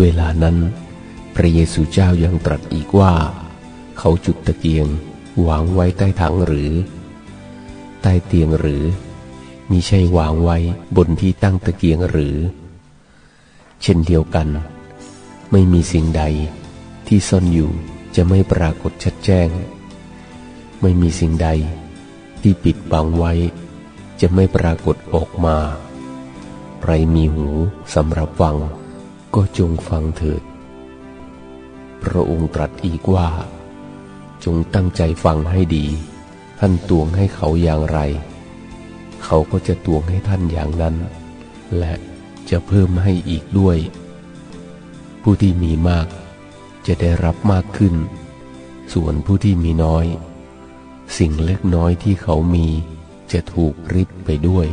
เวลานั้น พระเยซูเจ้ายังตรัสอีกว่า เขาจุดตะเกียงวางไว้ใต้ถังหรือ ใต้เตียงหรือมิใช่วางไว้บนที่ตั้งตะเกียงหรือ เช่นเดียวกัน ไม่มีสิ่งใดที่ซ่อนอยู่จะไม่ปรากฏชัดแจ้ง ไม่มีสิ่งใดที่ปิดบังไว้ จะไม่ปรากฏออกมา ใครมีหูสำหรับฟัง ก็จงฟังเถิด พระองค์ตรัสอีกว่า จงตั้งใจฟังให้ดี ท่านตวงให้เขาอย่างไร เขาก็จะตวงให้ท่านอย่างนั้น และจะเพิ่มให้อีกด้วย ผู้ที่มีมากจะได้รับมากขึ้น ส่วนผู้ที่มีน้อย สิ่งเล็กน้อยที่เขามีจะถูกริบไปด้วย